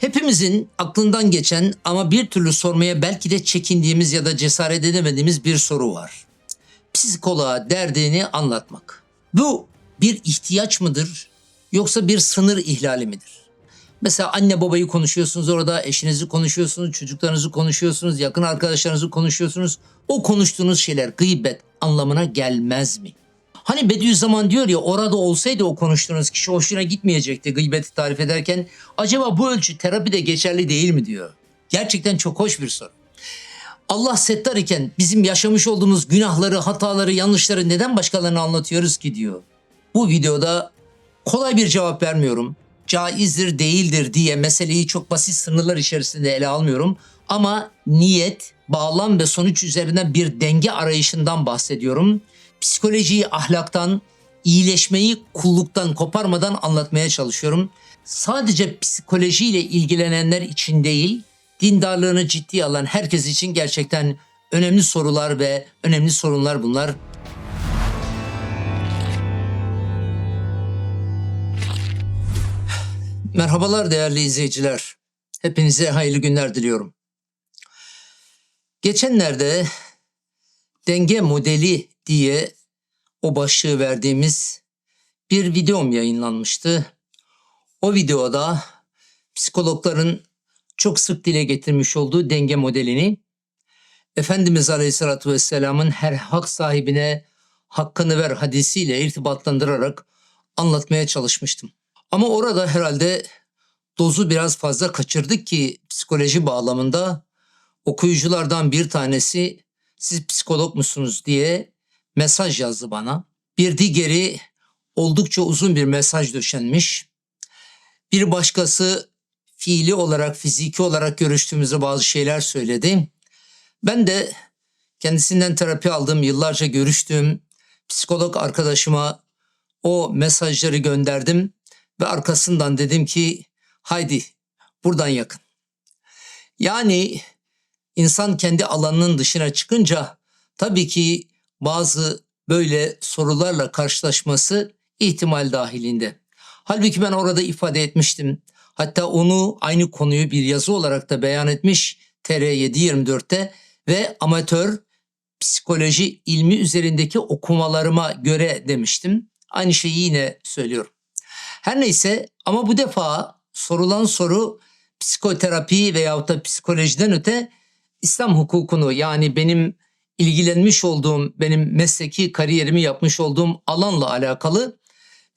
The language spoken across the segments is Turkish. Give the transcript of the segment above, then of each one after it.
Hepimizin aklından geçen ama bir türlü sormaya belki de çekindiğimiz ya da cesaret edemediğimiz bir soru var. Psikoloğa derdini anlatmak. Bu bir ihtiyaç mıdır yoksa bir sınır ihlali midir? Mesela anne babayı konuşuyorsunuz orada, eşinizi konuşuyorsunuz, çocuklarınızı konuşuyorsunuz, yakın arkadaşlarınızı konuşuyorsunuz. O konuştuğunuz şeyler gıybet anlamına gelmez mi? Hani Bediüzzaman diyor ya orada olsaydı o konuştuğunuz kişi hoşuna gitmeyecekti gıybeti tarif ederken. Acaba bu ölçü terapide geçerli değil mi diyor. Gerçekten çok hoş bir soru. Allah settar iken bizim yaşamış olduğumuz günahları, hataları, yanlışları neden başkalarına anlatıyoruz ki diyor. Bu videoda kolay bir cevap vermiyorum. Caizdir, değildir diye meseleyi çok basit sınırlar içerisinde ele almıyorum. Ama niyet, bağlam ve sonuç üzerinden bir denge arayışından bahsediyorum. Psikolojiyi ahlaktan, iyileşmeyi kulluktan koparmadan anlatmaya çalışıyorum. Sadece psikolojiyle ilgilenenler için değil, dindarlığını ciddiye alan herkes için gerçekten önemli sorular ve önemli sorunlar bunlar. Merhabalar değerli izleyiciler. Hepinize hayırlı günler diliyorum. Geçenlerde denge modeli diye o başlığı verdiğimiz bir videom yayınlanmıştı. O videoda psikologların çok sık dile getirmiş olduğu denge modelini Efendimiz Aleyhisselatü Vesselam'ın her hak sahibine hakkını ver hadisiyle irtibatlandırarak anlatmaya çalışmıştım. Ama orada herhalde dozu biraz fazla kaçırdık ki psikoloji bağlamında okuyuculardan bir tanesi siz psikolog musunuz diye mesaj yazdı bana. Bir diğeri oldukça uzun bir mesaj döşenmiş. Bir başkası fiili olarak, fiziki olarak görüştüğümüzde bazı şeyler söyledi. Ben de kendisinden terapi aldığım, yıllarca görüştüğüm psikolog arkadaşıma o mesajları gönderdim ve arkasından dedim ki haydi buradan yakın. Yani insan kendi alanının dışına çıkınca tabii ki bazı böyle sorularla karşılaşması ihtimal dahilinde. Halbuki ben orada ifade etmiştim. Hatta onu aynı konuyu bir yazı olarak da beyan etmiş TR724'te ve amatör psikoloji ilmi üzerindeki okumalarıma göre demiştim. Aynı şeyi yine söylüyorum. Her neyse ama bu defa sorulan soru psikoterapi veyahut da psikolojiden öte İslam hukukunu yani benim ilgilenmiş olduğum, benim mesleki kariyerimi yapmış olduğum alanla alakalı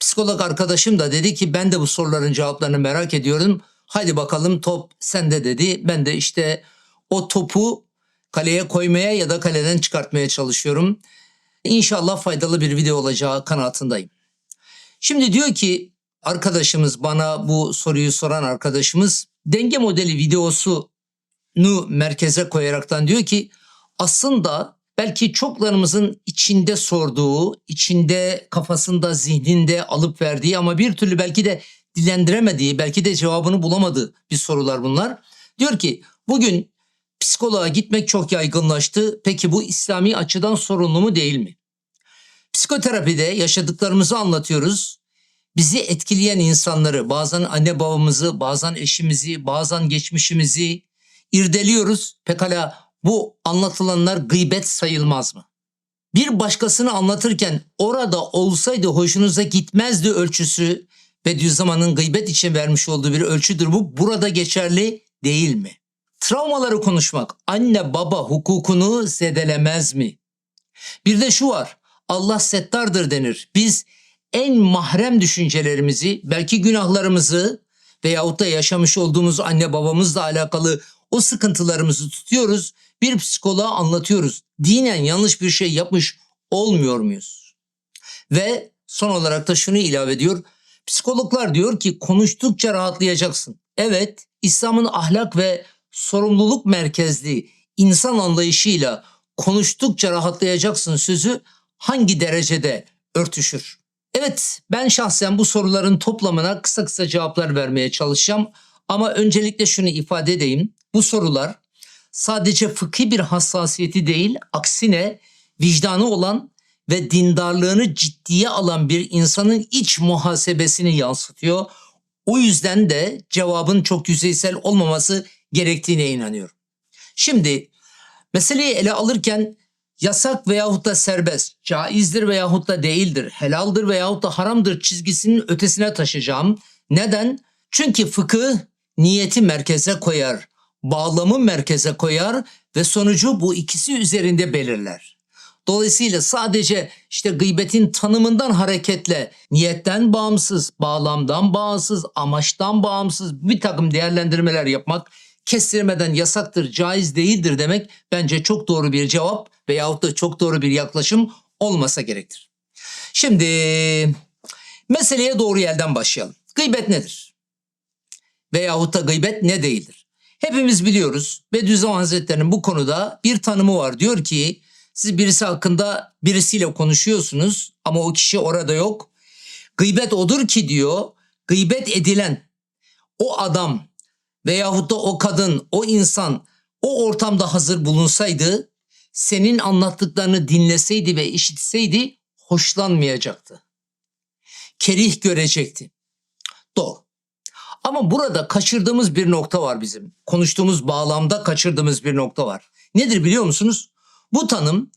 psikolog arkadaşım da dedi ki ben de bu soruların cevaplarını merak ediyorum. Hadi bakalım top sende dedi. Ben de işte o topu kaleye koymaya ya da kaleden çıkartmaya çalışıyorum. İnşallah faydalı bir video olacağı kanaatindeyim. Şimdi diyor ki arkadaşımız bana bu soruyu soran arkadaşımız denge modeli videosunu merkeze koyaraktan diyor ki aslında belki çoklarımızın içinde sorduğu, içinde kafasında, zihninde alıp verdiği ama bir türlü belki de dilendiremediği, belki de cevabını bulamadığı bir sorular bunlar. Diyor ki bugün psikoloğa gitmek çok yaygınlaştı. Peki bu İslami açıdan sorunlu mu değil mi? Psikoterapide yaşadıklarımızı anlatıyoruz. Bizi etkileyen insanları, bazen anne babamızı, bazen eşimizi, bazen geçmişimizi irdeliyoruz. Pekala bu anlatılanlar gıybet sayılmaz mı? Bir başkasını anlatırken orada olsaydı hoşunuza gitmezdi ölçüsü Bediüzzaman'ın gıybet için vermiş olduğu bir ölçüdür bu. Burada geçerli değil mi? Travmaları konuşmak anne baba hukukunu zedelemez mi? Bir de şu var. Allah settardır denir. Biz en mahrem düşüncelerimizi, belki günahlarımızı veyahut da yaşamış olduğumuz anne babamızla alakalı o sıkıntılarımızı tutuyoruz. Bir psikoloğa anlatıyoruz. Dinen yanlış bir şey yapmış olmuyor muyuz? Ve son olarak da şunu ilave ediyor. Psikologlar diyor ki konuştukça rahatlayacaksın. Evet, İslam'ın ahlak ve sorumluluk merkezli insan anlayışıyla konuştukça rahatlayacaksın sözü hangi derecede örtüşür? Evet, ben şahsen bu soruların toplamına kısa kısa cevaplar vermeye çalışacağım. Ama öncelikle şunu ifade edeyim. Bu sorular sadece fıkhi bir hassasiyeti değil, aksine vicdanı olan ve dindarlığını ciddiye alan bir insanın iç muhasebesini yansıtıyor. O yüzden de cevabın çok yüzeysel olmaması gerektiğine inanıyorum. Şimdi meseleyi ele alırken yasak veyahut da serbest, caizdir veyahut da değildir, helaldir veyahut da haramdır çizgisinin ötesine taşıyacağım. Neden? Çünkü fıkıh niyeti merkeze koyar, bağlamı merkeze koyar ve sonucu bu ikisi üzerinde belirler. Dolayısıyla sadece işte gıybetin tanımından hareketle niyetten bağımsız, bağlamdan bağımsız, amaçtan bağımsız bir takım değerlendirmeler yapmak kestirmeden yasaktır, caiz değildir demek bence çok doğru bir cevap veyahut da çok doğru bir yaklaşım olmasa gerektir. Şimdi meseleye doğru yerden başlayalım. Gıybet nedir? Veyahut da gıybet ne değildir? Hepimiz biliyoruz. Bediüzzaman Hazretleri'nin bu konuda bir tanımı var. Diyor ki siz birisi hakkında birisiyle konuşuyorsunuz ama o kişi orada yok. Gıybet odur ki diyor, gıybet edilen o adam veyahut da o kadın, o insan o ortamda hazır bulunsaydı, senin anlattıklarını dinleseydi ve işitseydi hoşlanmayacaktı. Kerih görecekti. Doğru. Ama burada kaçırdığımız bir nokta var bizim. Konuştuğumuz bağlamda kaçırdığımız bir nokta var. Nedir biliyor musunuz? Bu tanım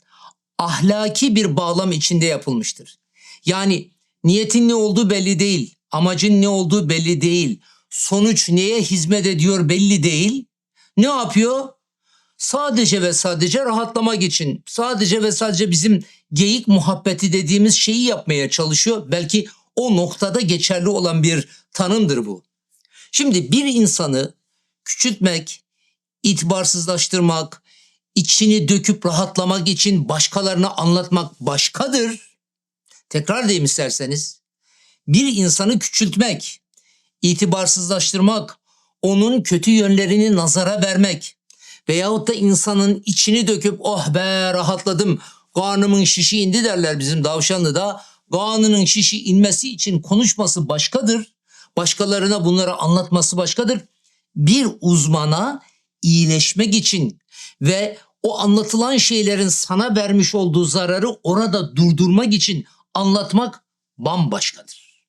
ahlaki bir bağlam içinde yapılmıştır. Yani niyetin ne olduğu belli değil, amacın ne olduğu belli değil, sonuç neye hizmet ediyor belli değil. Ne yapıyor? Sadece ve sadece rahatlamak için, sadece ve sadece bizim geyik muhabbeti dediğimiz şeyi yapmaya çalışıyor. Belki o noktada geçerli olan bir tanımdır bu. Şimdi bir insanı küçültmek, itibarsızlaştırmak, içini döküp rahatlamak için başkalarına anlatmak başkadır. Tekrar edeyim isterseniz. Bir insanı küçültmek, itibarsızlaştırmak, onun kötü yönlerini nazara vermek veyahut da insanın içini döküp oh be rahatladım, karnımın şişi indi derler bizim Davşanlı'da. Karnının şişi inmesi için konuşması başkadır. Başkalarına bunları anlatması başkadır. Bir uzmana iyileşmek için ve o anlatılan şeylerin sana vermiş olduğu zararı orada durdurmak için anlatmak bambaşkadır.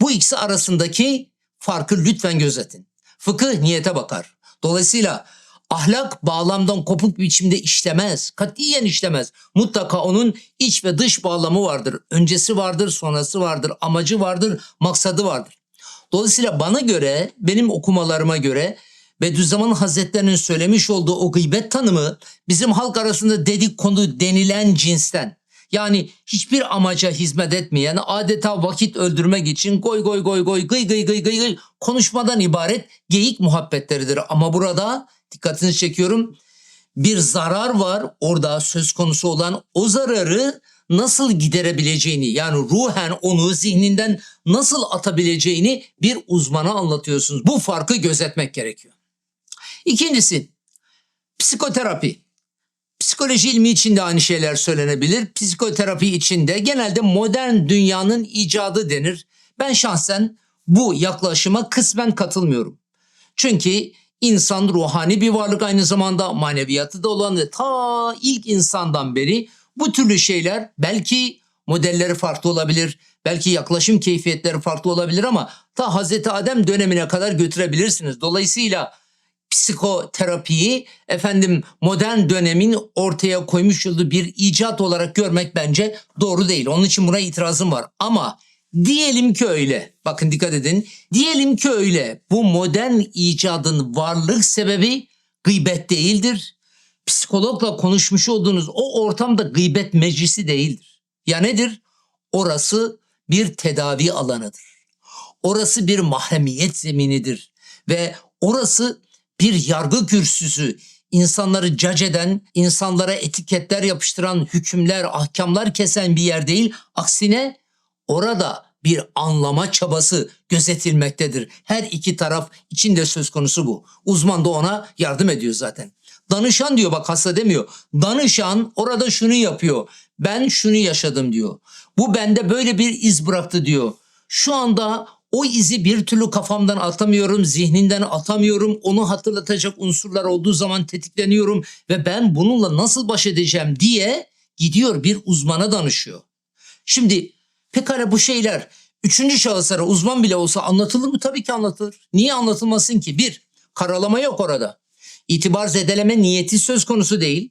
Bu ikisi arasındaki farkı lütfen gözetin. Fıkıh niyete bakar. Dolayısıyla ahlak bağlamdan kopuk bir biçimde işlemez. Katiyen işlemez. Mutlaka onun iç ve dış bağlamı vardır. Öncesi vardır, sonrası vardır, amacı vardır, maksadı vardır. Dolayısıyla bana göre, benim okumalarıma göre Bediüzzaman Hazretlerinin söylemiş olduğu o gıybet tanımı bizim halk arasında dedik konu denilen cinsten. Yani hiçbir amaca hizmet etmeyen adeta vakit öldürmek için goy goy goy goy gıy gıy gıy gıy gıy konuşmadan ibaret geyik muhabbetleridir. Ama burada dikkatinizi çekiyorum bir zarar var orada söz konusu olan o zararı nasıl giderebileceğini yani ruhen onu zihninden nasıl atabileceğini bir uzmana anlatıyorsunuz. Bu farkı gözetmek gerekiyor. İkincisi psikoterapi. Psikoloji ilmi için de aynı şeyler söylenebilir. Psikoterapi içinde genelde modern dünyanın icadı denir. Ben şahsen bu yaklaşıma kısmen katılmıyorum. Çünkü insan ruhani bir varlık aynı zamanda maneviyatı da olan ve ta ilk insandan beri bu türlü şeyler belki modelleri farklı olabilir, belki yaklaşım keyfiyetleri farklı olabilir ama ta Hazreti Adem dönemine kadar götürebilirsiniz. Dolayısıyla psikoterapiyi efendim modern dönemin ortaya koymuş olduğu bir icat olarak görmek bence doğru değil. Onun için buna itirazım var. Ama diyelim ki öyle. Bakın dikkat edin. Diyelim ki öyle. Bu modern icadın varlık sebebi gıybet değildir. Psikologla konuşmuş olduğunuz o ortamda gıybet meclisi değildir. Ya nedir? Orası bir tedavi alanıdır. Orası bir mahremiyet zeminidir ve orası bir yargı kürsüsü, insanları cac eden, insanlara etiketler yapıştıran, hükümler, ahkamlar kesen bir yer değil. Aksine orada bir anlama çabası gözetilmektedir. Her iki taraf içinde söz konusu bu. Uzman da ona yardım ediyor zaten. Danışan diyor bak hasta demiyor. Danışan orada şunu yapıyor. Ben şunu yaşadım diyor. Bu bende böyle bir iz bıraktı diyor. Şu anda o izi bir türlü kafamdan atamıyorum, zihninden atamıyorum. Onu hatırlatacak unsurlar olduğu zaman tetikleniyorum ve ben bununla nasıl baş edeceğim diye gidiyor bir uzmana danışıyor. Şimdi pekala bu şeyler Üçüncü şahıslara uzman bile olsa anlatılır mı? Tabii ki anlatılır. Niye anlatılmasın ki? Bir, karalama yok orada. İtibar zedeleme niyeti söz konusu değil.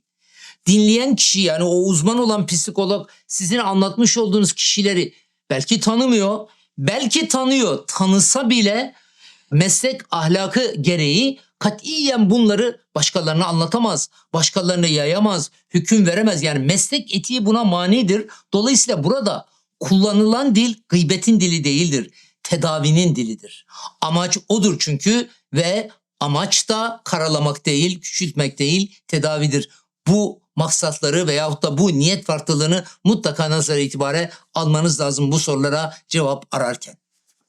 Dinleyen kişi yani o uzman olan psikolog sizin anlatmış olduğunuz kişileri belki tanımıyor, belki tanıyor. Tanısa bile meslek ahlakı gereği katiyen bunları başkalarına anlatamaz, başkalarına yayamaz, hüküm veremez. Yani meslek etiği buna manidir. Dolayısıyla burada kullanılan dil gıybetin dili değildir. Tedavinin dilidir. Amaç odur çünkü ve amaç da karalamak değil, küçültmek değil, tedavidir. Bu maksatları veyahut da bu niyet farklılığını mutlaka nazar itibare almanız lazım bu sorulara cevap ararken.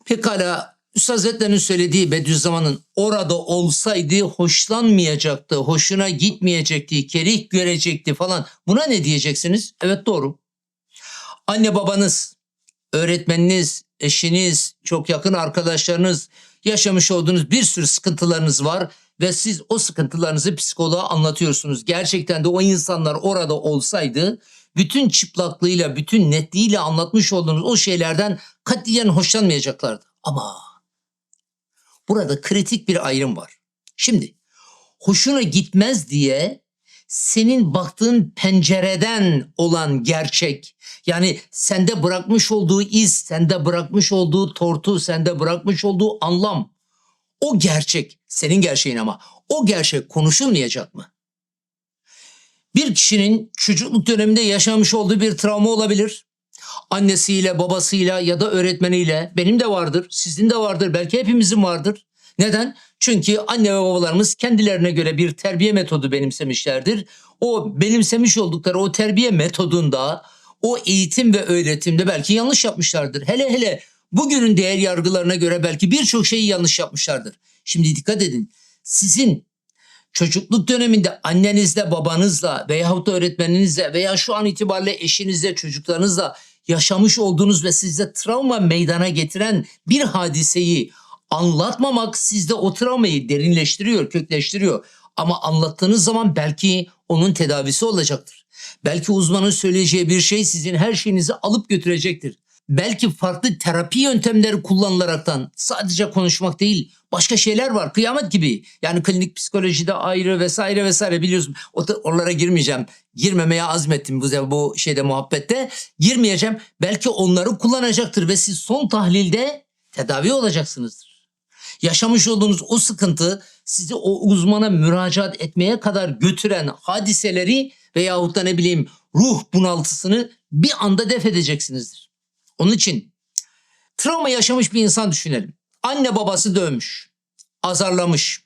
Pekala Üstad Hazretleri'nin söylediği Bediüzzaman'ın orada olsaydı hoşlanmayacaktı, hoşuna gitmeyecekti, kerih görecekti falan. Buna ne diyeceksiniz? Evet doğru. Anne babanız, öğretmeniniz, eşiniz, çok yakın arkadaşlarınız yaşamış olduğunuz bir sürü sıkıntılarınız var ve siz o sıkıntılarınızı psikoloğa anlatıyorsunuz. Gerçekten de o insanlar orada olsaydı bütün çıplaklığıyla, bütün netliğiyle anlatmış olduğunuz o şeylerden katiyen hoşlanmayacaklardı. Ama burada kritik bir ayrım var. Şimdi hoşuna gitmez diye senin baktığın pencereden olan gerçek yani sende bırakmış olduğu iz, sende bırakmış olduğu tortu, sende bırakmış olduğu anlam o gerçek, senin gerçeğin ama o gerçek konuşulmayacak mı? Bir kişinin çocukluk döneminde yaşamış olduğu bir travma olabilir. Annesiyle, babasıyla ya da öğretmeniyle benim de vardır, sizin de vardır, belki hepimizin vardır. Neden? Çünkü anne ve babalarımız kendilerine göre bir terbiye metodu benimsemişlerdir. O benimsemiş oldukları o terbiye metodunda, o eğitim ve öğretimde belki yanlış yapmışlardır. Hele hele bugünün değer yargılarına göre belki birçok şeyi yanlış yapmışlardır. Şimdi dikkat edin. Sizin çocukluk döneminde annenizle, babanızla veyahut da öğretmeninizle veya şu an itibariyle eşinizle, çocuklarınızla yaşamış olduğunuz ve sizde travma meydana getiren bir hadiseyi anlatmamak sizde o travmayı derinleştiriyor, kökleştiriyor. Ama anlattığınız zaman belki onun tedavisi olacaktır. Belki uzmanın söyleyeceği bir şey sizin her şeyinizi alıp götürecektir. Belki farklı terapi yöntemleri kullanılaraktan sadece konuşmak değil başka şeyler var kıyamet gibi. Yani klinik psikolojide ayrı vesaire vesaire biliyorsun. Oralara girmeyeceğim. Girmemeye azmettim bu, bu şeyde muhabbette. Girmeyeceğim. Belki onları kullanacaktır ve siz son tahlilde tedavi olacaksınızdır. Yaşamış olduğunuz o sıkıntı sizi o uzmana müracaat etmeye kadar götüren hadiseleri veyahut da ne bileyim ruh bunaltısını bir anda def edeceksinizdir. Onun için travma yaşamış bir insan düşünelim. Anne babası dövmüş, azarlamış,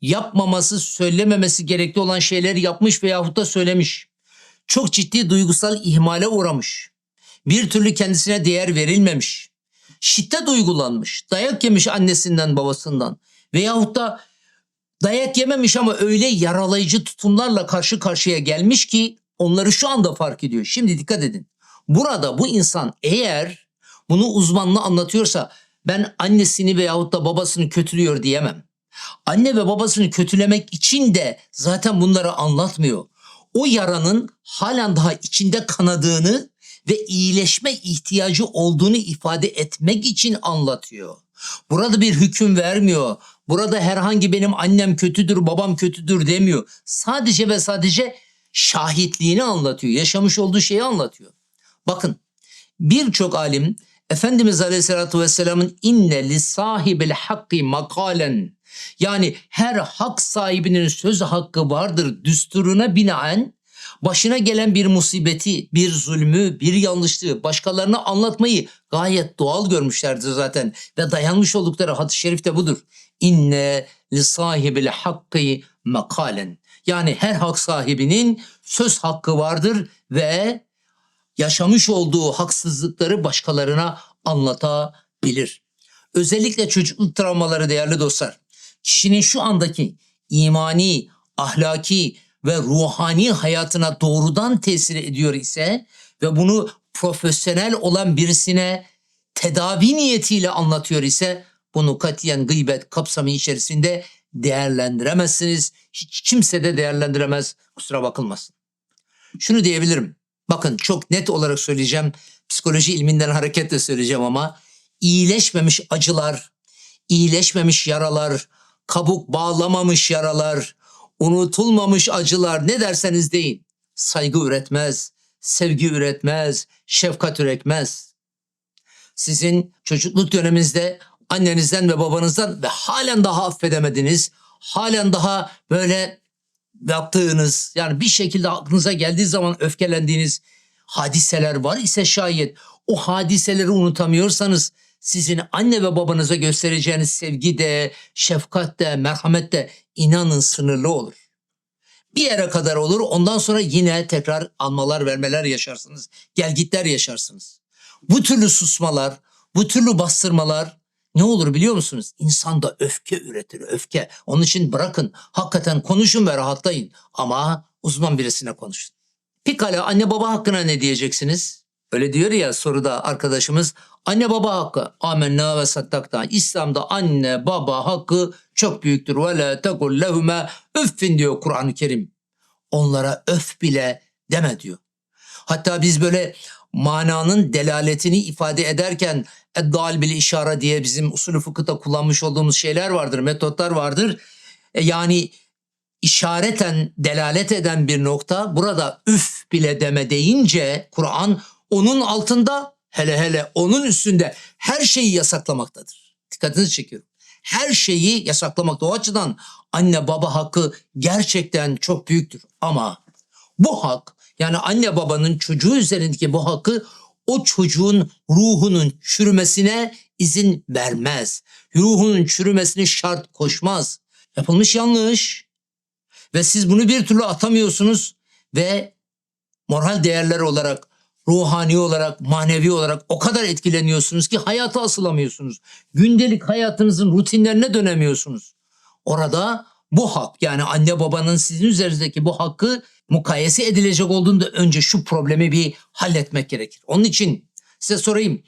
yapmaması, söylememesi gerekli olan şeyleri yapmış veyahut da söylemiş. Çok ciddi duygusal ihmale uğramış. Bir türlü kendisine değer verilmemiş. Şiddet uygulanmış. Dayak yemiş annesinden babasından. Veyahut da dayak yememiş ama öyle yaralayıcı tutumlarla karşı karşıya gelmiş ki onları şu anda fark ediyor. Şimdi dikkat edin. Burada bu insan eğer bunu uzmanla anlatıyorsa ben annesini veyahut da babasını kötülüyor diyemem. Anne ve babasını kötülemek için de zaten bunları anlatmıyor. O yaranın halen daha içinde kanadığını ve iyileşme ihtiyacı olduğunu ifade etmek için anlatıyor. Burada bir hüküm vermiyor. Burada herhangi benim annem kötüdür, babam kötüdür demiyor. Sadece ve sadece şahitliğini anlatıyor. Yaşamış olduğu şeyi anlatıyor. Bakın birçok alim Efendimiz Aleyhisselatü Vesselam'ın inne li sahibil hakki makalen yani her hak sahibinin söz hakkı vardır düsturuna binaen başına gelen bir musibeti, bir zulmü, bir yanlışlığı başkalarına anlatmayı gayet doğal görmüşlerdir zaten ve dayanmış oldukları hadis-i şerif de budur. İnne li sahibil hakki makalen yani her hak sahibinin söz hakkı vardır ve yaşamış olduğu haksızlıkları başkalarına anlatabilir. Özellikle çocukluk travmaları değerli dostlar. Kişinin şu andaki imani, ahlaki ve ruhani hayatına doğrudan tesir ediyor ise ve bunu profesyonel olan birisine tedavi niyetiyle anlatıyor ise bunu katiyen gıybet kapsamı içerisinde değerlendiremezsiniz. Hiç kimse de değerlendiremez. Kusura bakılmasın. Şunu diyebilirim. Bakın çok net olarak söyleyeceğim. Psikoloji ilminden hareketle söyleyeceğim ama iyileşmemiş acılar, iyileşmemiş yaralar, kabuk bağlamamış yaralar, unutulmamış acılar ne derseniz deyin. Saygı üretmez, sevgi üretmez, şefkat üretmez. Sizin çocukluk döneminizde annenizden ve babanızdan ve halen daha affedemediniz, halen daha böyle yaptığınız yani bir şekilde aklınıza geldiği zaman öfkelendiğiniz hadiseler var ise şayet o hadiseleri unutamıyorsanız sizin anne ve babanıza göstereceğiniz sevgi de, şefkat de, merhamet de inanın sınırlı olur. Bir yere kadar olur ondan sonra yine tekrar almalar vermeler yaşarsınız. Gelgitler yaşarsınız. Bu türlü susmalar, bu türlü bastırmalar ne olur biliyor musunuz? İnsanda öfke üretir, öfke. Onun için bırakın, hakikaten konuşun ve rahatlayın. Ama uzman birisine konuşun. Pekala anne baba hakkında ne diyeceksiniz? Öyle diyor ya soruda arkadaşımız. Anne baba hakkı. Amenna ve sattakta. İslam'da anne baba hakkı çok büyüktür. Ve la tekul lehume öffin diyor Kur'an-ı Kerim. Onlara öf bile deme diyor. Hatta biz böyle mananın delaletini ifade ederken eddal bil işare diye bizim usulü fıkıhta kullanmış olduğumuz şeyler vardır, metotlar vardır. E yani işareten delalet eden bir nokta burada üf bile deme deyince Kur'an onun altında hele hele onun üstünde her şeyi yasaklamaktadır. Dikkatinizi çekiyorum. Her şeyi yasaklamakta. O açıdan anne baba hakkı gerçekten çok büyüktür. Ama bu hak yani anne babanın çocuğu üzerindeki bu hakkı o çocuğun ruhunun çürümesine izin vermez. Ruhunun çürümesini şart koşmaz. Yapılmış yanlış. Ve siz bunu bir türlü atamıyorsunuz ve moral değerler olarak, ruhani olarak, manevi olarak o kadar etkileniyorsunuz ki hayata asılamıyorsunuz. Gündelik hayatınızın rutinlerine dönemiyorsunuz. Orada bu hak yani anne babanın sizin üzerinizdeki bu hakkı mukayese edilecek olduğunda önce şu problemi bir halletmek gerekir. Onun için size sorayım.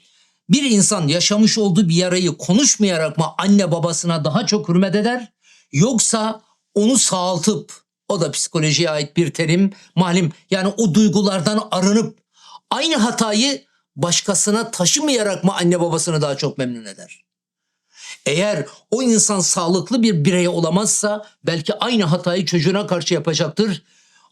Bir insan yaşamış olduğu bir yarayı konuşmayarak mı anne babasına daha çok hürmet eder? Yoksa onu sağaltıp o da psikolojiye ait bir terim malum yani o duygulardan arınıp aynı hatayı başkasına taşımayarak mı anne babasını daha çok memnun eder? Eğer o insan sağlıklı bir birey olamazsa belki aynı hatayı çocuğuna karşı yapacaktır.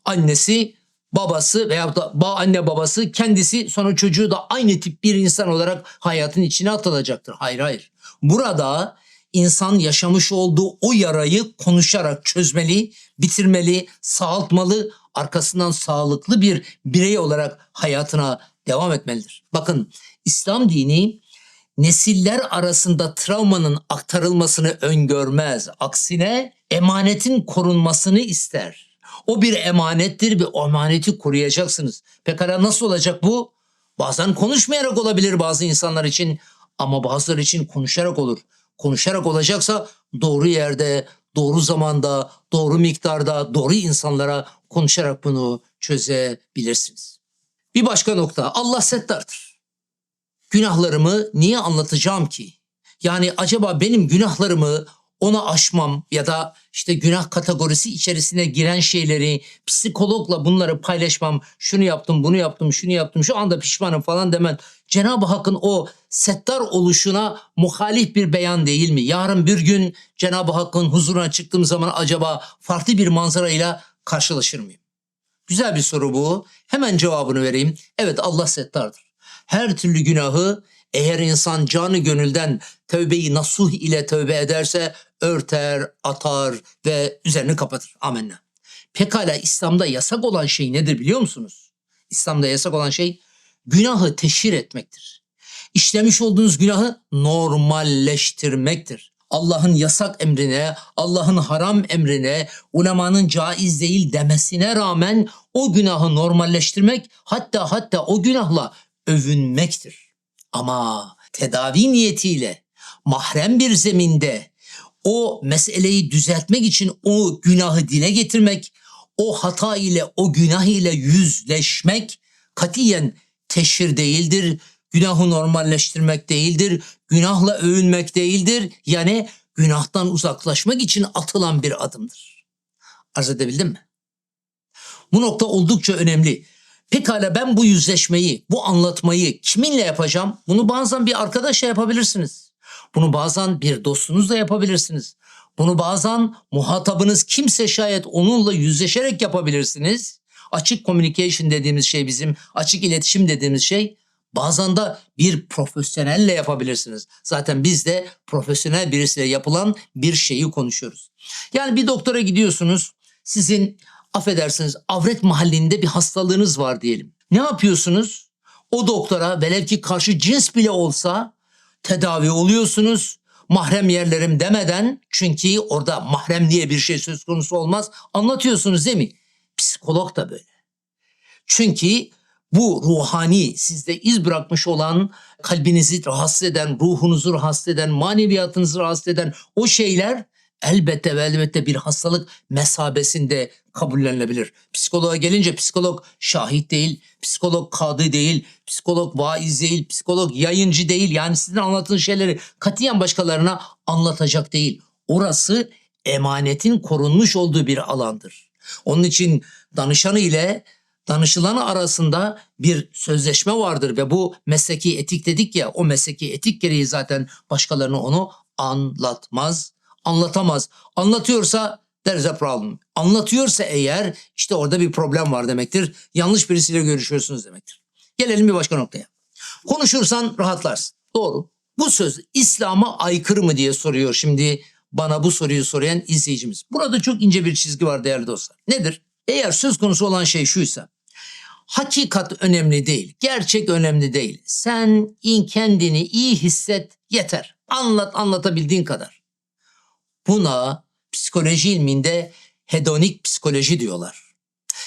Annesi, babası veya da anne babası kendisi sonra çocuğu da aynı tip bir insan olarak hayatın içine atılacaktır. Hayır hayır. Burada insan yaşamış olduğu o yarayı konuşarak çözmeli, bitirmeli, sağaltmalı, arkasından sağlıklı bir birey olarak hayatına devam etmelidir. Bakın İslam dini nesiller arasında travmanın aktarılmasını öngörmez. Aksine emanetin korunmasını ister. O bir emanettir ve o emaneti koruyacaksınız. Pekala nasıl olacak bu? Bazen konuşmayarak olabilir bazı insanlar için ama bazıları için konuşarak olur. Konuşarak olacaksa doğru yerde, doğru zamanda, doğru miktarda, doğru insanlara konuşarak bunu çözebilirsiniz. Bir başka nokta Allah settardır. Günahlarımı niye anlatacağım ki? Yani acaba benim günahlarımı ona aşmam ya da işte günah kategorisi içerisine giren şeyleri psikologla bunları paylaşmam. Şunu yaptım, bunu yaptım, şunu yaptım, şu anda pişmanım falan demem. Cenab-ı Hakk'ın o settar oluşuna muhalif bir beyan değil mi? Yarın bir gün Cenab-ı Hakk'ın huzuruna çıktığım zaman acaba farklı bir manzarayla karşılaşır mıyım? Güzel bir soru bu. Hemen cevabını vereyim. Evet Allah settardır. Her türlü günahı eğer insan canı gönülden tövbeyi nasuh ile tövbe ederse örter, atar ve üzerini kapatır. Amenna. Pekala İslam'da yasak olan şey nedir biliyor musunuz? İslam'da yasak olan şey günahı teşhir etmektir. İşlemiş olduğunuz günahı normalleştirmektir. Allah'ın yasak emrine, Allah'ın haram emrine, ulemanın caiz değil demesine rağmen o günahı normalleştirmek hatta hatta o günahla övünmektir. Ama tedavi niyetiyle mahrem bir zeminde o meseleyi düzeltmek için o günahı dile getirmek, o hata ile o günah ile yüzleşmek katiyen teşhir değildir. Günahı normalleştirmek değildir. Günahla övünmek değildir. Yani günahtan uzaklaşmak için atılan bir adımdır. Arz edebildim mi? Bu nokta oldukça önemli. Pekala ben bu yüzleşmeyi, bu anlatmayı kiminle yapacağım? Bunu bazen bir arkadaşla yapabilirsiniz. Bunu bazen bir dostunuzla yapabilirsiniz. Bunu bazen muhatabınız kimse şayet onunla yüzleşerek yapabilirsiniz. Açık communication dediğimiz şey bizim açık iletişim dediğimiz şey bazen de bir profesyonelle yapabilirsiniz. Zaten biz de profesyonel birisiyle yapılan bir şeyi konuşuyoruz. Yani bir doktora gidiyorsunuz. Sizin affedersiniz avret mahallinde bir hastalığınız var diyelim. Ne yapıyorsunuz? O doktora velev ki karşı cins bile olsa tedavi oluyorsunuz. Mahrem yerlerim demeden çünkü orada mahrem diye bir şey söz konusu olmaz. Anlatıyorsunuz değil mi? Psikolog da böyle. Çünkü bu ruhani sizde iz bırakmış olan kalbinizi rahatsız eden, ruhunuzu rahatsız eden, maneviyatınızı rahatsız eden o şeyler elbette ve elbette bir hastalık mesabesinde kabullenilebilir. Psikoloğa gelince psikolog şahit değil, psikolog kadı değil, psikolog vaiz değil, psikolog yayıncı değil. Yani sizin anlattığınız şeyleri katiyen başkalarına anlatacak değil. Orası emanetin korunmuş olduğu bir alandır. Onun için danışanı ile danışılanı arasında bir sözleşme vardır ve bu mesleki etik dedik ya o mesleki etik gereği zaten başkalarına onu anlatmaz, anlatamaz. Anlatıyorsa there is a problem. Anlatıyorsa eğer işte orada bir problem var demektir. Yanlış birisiyle görüşüyorsunuz demektir. Gelelim bir başka noktaya. Konuşursan rahatlarsın. Doğru. Bu söz İslam'a aykırı mı diye soruyor şimdi bana bu soruyu sorayan izleyicimiz. Burada çok ince bir çizgi var değerli dostlar. Nedir? Eğer söz konusu olan şey şuysa hakikat önemli değil, gerçek önemli değil. Sen in kendini iyi hisset yeter. Anlat anlatabildiğin kadar. Buna psikoloji ilminde hedonik psikoloji diyorlar.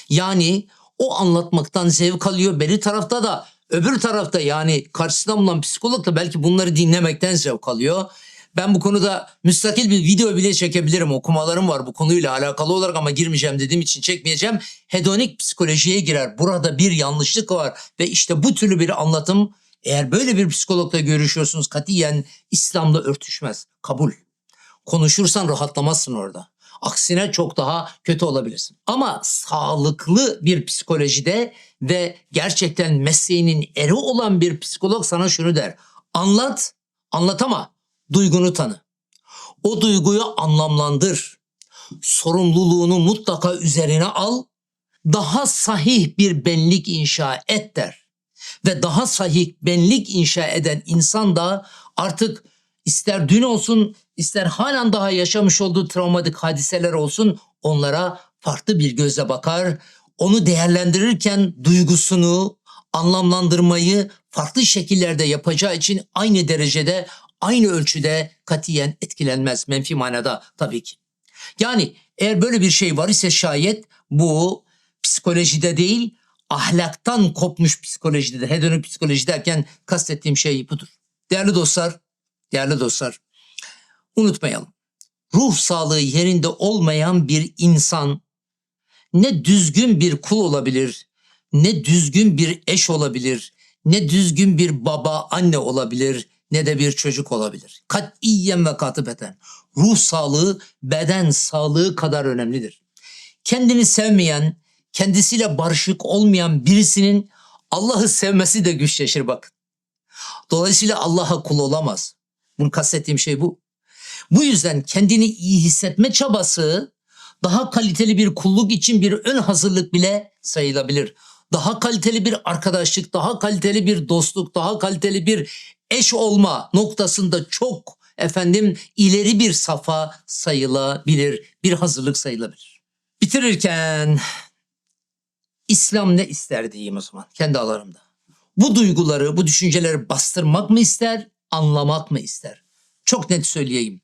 Yani o anlatmaktan zevk alıyor. Beri tarafta da öbür tarafta yani karşısında bulunan psikolog da belki bunları dinlemekten zevk alıyor. Ben bu konuda müstakil bir video bile çekebilirim. Okumalarım var bu konuyla alakalı olarak ama girmeyeceğim dediğim için çekmeyeceğim. Hedonik psikolojiye girer. Burada bir yanlışlık var ve işte bu türlü bir anlatım eğer böyle bir psikologla görüşüyorsunuz katiyen İslam'la örtüşmez. Kabul. Konuşursan rahatlamazsın orada. Aksine çok daha kötü olabilirsin. Ama sağlıklı bir psikolojide ve gerçekten mesleğinin eri olan bir psikolog sana şunu der. Anlat, anlatama, duygunu tanı. O duyguyu anlamlandır. Sorumluluğunu mutlaka üzerine al. Daha sahih bir benlik inşa et der. Ve daha sahih benlik inşa eden insan da artık ister dün olsun ister halen daha yaşamış olduğu travmatik hadiseler olsun onlara farklı bir gözle bakar. Onu değerlendirirken duygusunu, anlamlandırmayı farklı şekillerde yapacağı için aynı derecede, aynı ölçüde katiyen etkilenmez menfi manada tabii ki. Yani eğer böyle bir şey var ise şayet bu psikolojide değil ahlaktan kopmuş psikolojide, hedonik psikoloji derken kastettiğim şey budur. Değerli dostlar, değerli dostlar unutmayalım. Ruh sağlığı yerinde olmayan bir insan ne düzgün bir kul olabilir, ne düzgün bir eş olabilir, ne düzgün bir baba, anne olabilir, ne de bir çocuk olabilir. Katiyen ve katıbeten. Ruh sağlığı beden sağlığı kadar önemlidir. Kendini sevmeyen, kendisiyle barışık olmayan birisinin Allah'ı sevmesi de güçleşir bakın. Dolayısıyla Allah'a kul olamaz. Bunu kastettiğim şey bu. Bu yüzden kendini iyi hissetme çabası daha kaliteli bir kulluk için bir ön hazırlık bile sayılabilir. Daha kaliteli bir arkadaşlık, daha kaliteli bir dostluk, daha kaliteli bir eş olma noktasında çok efendim ileri bir safa sayılabilir, bir hazırlık sayılabilir. Bitirirken İslam ne ister diyeyim o zaman kendi alanımda. Bu duyguları, bu düşünceleri bastırmak mı ister, anlamak mı ister? Çok net söyleyeyim.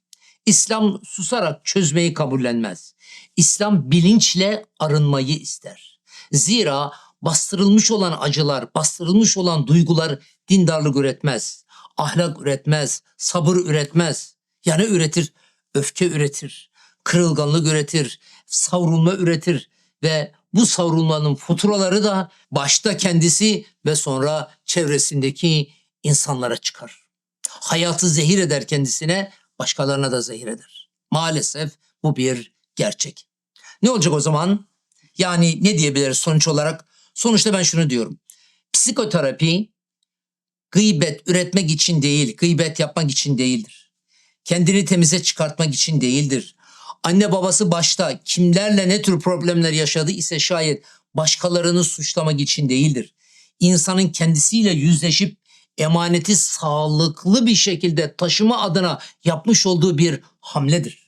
İslam susarak çözmeyi kabullenmez. İslam bilinçle arınmayı ister. Zira bastırılmış olan acılar, bastırılmış olan duygular dindarlık üretmez. Ahlak üretmez, sabır üretmez. Yani üretir, öfke üretir, kırılganlık üretir, savrulma üretir ve bu savrulmanın faturaları da başta kendisi ve sonra çevresindeki insanlara çıkar. Hayatı zehir eder kendisine, başkalarına da zehir eder. Maalesef bu bir gerçek. Ne olacak o zaman? Yani ne diyebiliriz sonuç olarak? Sonuçta ben şunu diyorum. Psikoterapi gıybet üretmek için değil, gıybet yapmak için değildir. Kendini temize çıkartmak için değildir. Anne babası başta kimlerle ne tür problemler yaşadı ise şayet başkalarını suçlamak için değildir. İnsanın kendisiyle yüzleşip emaneti sağlıklı bir şekilde taşıma adına yapmış olduğu bir hamledir.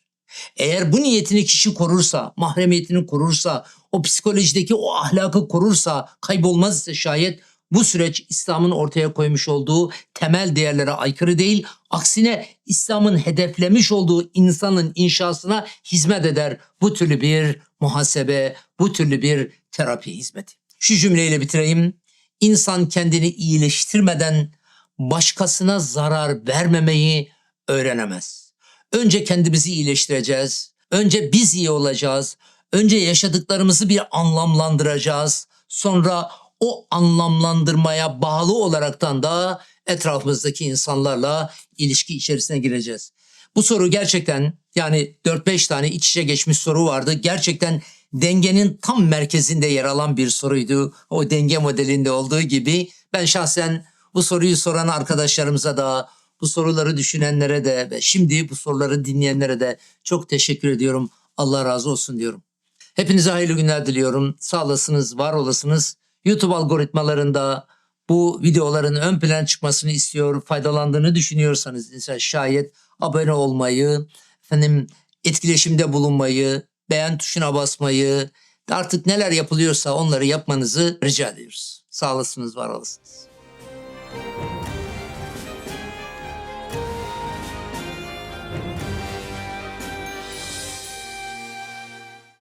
Eğer bu niyetini kişi korursa, mahremiyetini korursa, o psikolojideki o ahlakı korursa, kaybolmaz ise şayet bu süreç İslam'ın ortaya koymuş olduğu temel değerlere aykırı değil, aksine İslam'ın hedeflemiş olduğu insanın inşasına hizmet eder. Bu türlü bir muhasebe, bu türlü bir terapi hizmeti. Şu cümleyle bitireyim. İnsan kendini iyileştirmeden başkasına zarar vermemeyi öğrenemez. Önce kendimizi iyileştireceğiz. Önce biz iyi olacağız. Önce yaşadıklarımızı bir anlamlandıracağız. Sonra o anlamlandırmaya bağlı olaraktan da etrafımızdaki insanlarla ilişki içerisine gireceğiz. Bu soru gerçekten yani 4-5 tane iç içe geçmiş soru vardı. Gerçekten dengenin tam merkezinde yer alan bir soruydu. O denge modelinde olduğu gibi ben şahsen bu soruyu soran arkadaşlarımıza da bu soruları düşünenlere de ve şimdi bu soruları dinleyenlere de çok teşekkür ediyorum. Allah razı olsun diyorum. Hepinize hayırlı günler diliyorum. Sağ olasınız, var olasınız. YouTube algoritmalarında bu videoların ön plana çıkmasını istiyor, faydalandığını düşünüyorsanız ise şayet abone olmayı, efendim etkileşimde bulunmayı, beğen tuşuna basmayı, artık neler yapılıyorsa onları yapmanızı rica ediyoruz. Sağ olasınız, var olasınız.